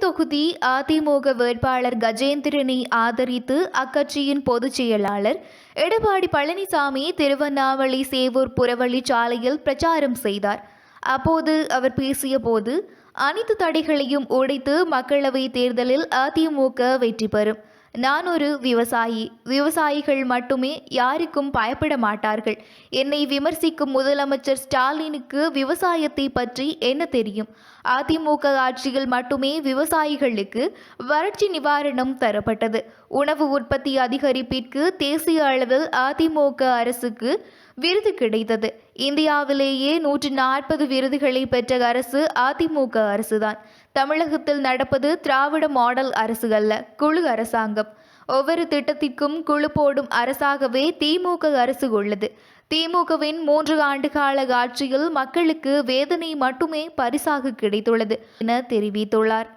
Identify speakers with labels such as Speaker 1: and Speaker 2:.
Speaker 1: தொகுதி அதிமுக வேட்பாளர் கஜேந்திரனை ஆதரித்து அக்கட்சியின் பொதுச் செயலாளர் எடப்பாடி பழனிசாமி திருவண்ணாமலை சேவூர் புறவழி சாலையில் பிரச்சாரம் செய்தார். அப்போது அவர் பேசியபோது அனைத்து தடைகளையும் உடைத்து மக்களவைத் தேர்தலில் அதிமுக வெற்றி பெறும். நான் ஒரு விவசாயி. விவசாயிகள் மட்டுமே யாருக்கும் பயப்பட மாட்டார்கள். என்னை விமர்சிக்கும் முதலமைச்சர் ஸ்டாலினுக்கு விவசாயத்தை பற்றி என்ன தெரியும்? அதிமுக ஆட்சியில் மட்டுமே விவசாயிகளுக்கு வறட்சி நிவாரணம் தரப்பட்டது. உணவு உற்பத்தி அதிகரிப்பிற்கு தேசிய அளவில் அதிமுக அரசுக்கு விருது கிடைத்தது. இந்தியாவிலேயே நூற்றி நாற்பது விருதுகளை பெற்ற அரசு அதிமுக அரசுதான். தமிழகத்தில் நடப்பது திராவிட மாடல் அரசு அல்ல குழு அரசாங்கம். ஒவ்வொரு திட்டத்திற்கும் குழு போடும் அரசாகவே திமுக அரசு உள்ளது. திமுகவின் மூன்று ஆண்டுகால ஆட்சியில் மக்களுக்கு வேதனை மட்டுமே பரிசாக கிடைத்துள்ளது என தெரிவித்துள்ளார்.